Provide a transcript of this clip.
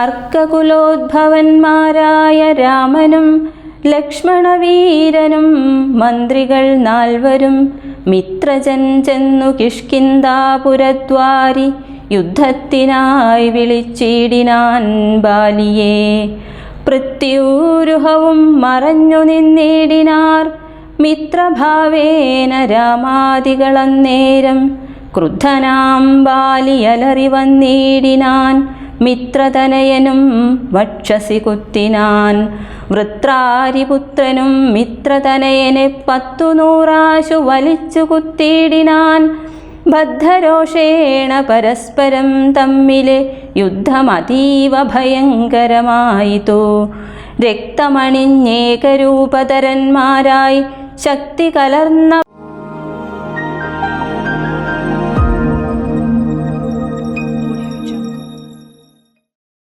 അർക്കകുലോദ്ഭവന്മാരായ രാമനും ലക്ഷ്മണവീരനും മന്ത്രികൾ നാൽവരും മിത്രജൻ ചെന്നു കിഷ്കിന്താപുരദ്വാരി യുദ്ധത്തിനായി വിളിച്ചിടിനാൻ ബാലിയെ. പ്രത്യൂരുഹവും മറഞ്ഞു നിന്നിടിനാർ മിത്രഭാവേന രാമാദികളന്നേരം ക്രുദ്ധനാം ബാലിയലറി വന്നിടിനാൻ മിത്രതനയനും വക്ഷസി കുത്തിനാൻ. വൃത്രാരിപുത്രനും മിത്രതനയനെ പത്തുനൂറാശു വലിച്ചു കുത്തിയിടിനാൻ. ബദ്ധരോഷേണ പരസ്പരം തമ്മിലെ യുദ്ധമതീവ ഭയങ്കരമായിതു. രക്തമണിഞ്ഞേകരൂപതരന്മാരായി ശക്തി കലർന്ന